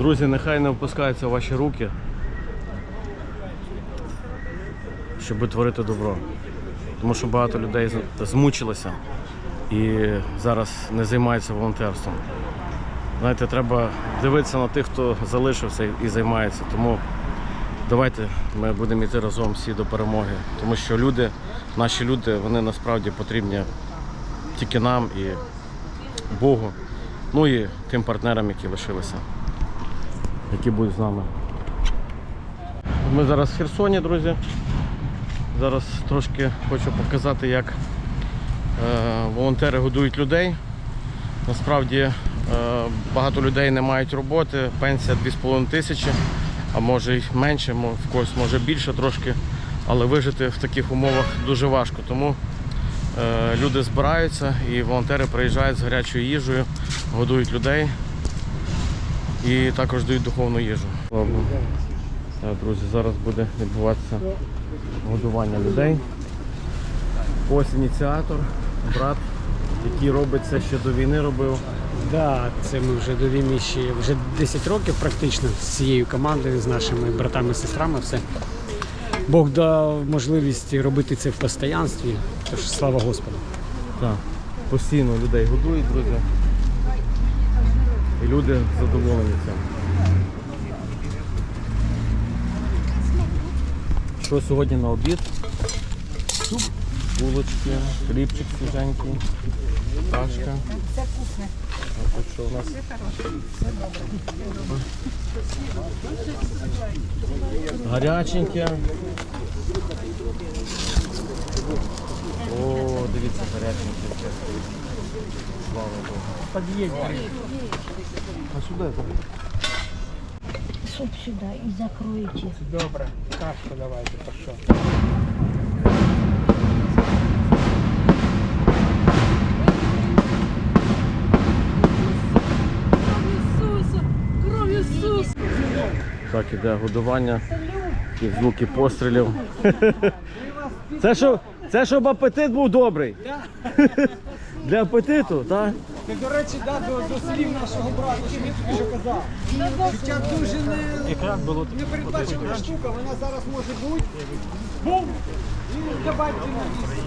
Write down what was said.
Друзі, нехай не опускаються ваші руки, щоб творити добро. Тому що багато людей змучилося і зараз не займаються волонтерством. Знаєте, треба дивитися на тих, хто залишився і займається. Тому давайте ми будемо йти разом всі до перемоги. Тому що люди, наші люди, вони насправді потрібні тільки нам і Богу. Ну і тим партнерам, які лишилися, які будуть з нами. Ми зараз в Херсоні, друзі. Зараз трошки хочу показати, як е, волонтери годують людей. Насправді е, багато людей не мають роботи, пенсія 2,5 тисячі, а може й менше, в когось може більше трошки, але вижити в таких умовах дуже важко. Тому е, люди збираються і волонтери приїжджають з гарячою їжею, годують людей і також дають духовну їжу. Так, друзі, зараз буде відбуватися годування людей. Ось ініціатор, брат, який робить це ще до війни робив. Да, це ми вже до війни ще вже 10 років практично з цією командою, з нашими братами і сестрами. Все. Бог дав можливість робити це в постоянстві. Тож слава Господу. Так, постійно людей годують, друзі. Люди задоволені цим. Що сьогодні на обід? Суп, булочки, хлібчик свіженький, кашка. А тут що у нас? Гаряченьке. О, дивіться, гаряченьке. Слава Богу. А сюди так. суп сюда и закроете. Добре, кашку давайте, Ісуса! Так, іде годування і звуки пострілів. Це щоб, це щоб апетит був добрий. Для апетиту, так? Ти, до речі, да, до, до слів нашого брата, що він тобі що казав. Життя дуже не, непередбачена штука, вона зараз може бути. Бум! І давайте на місце.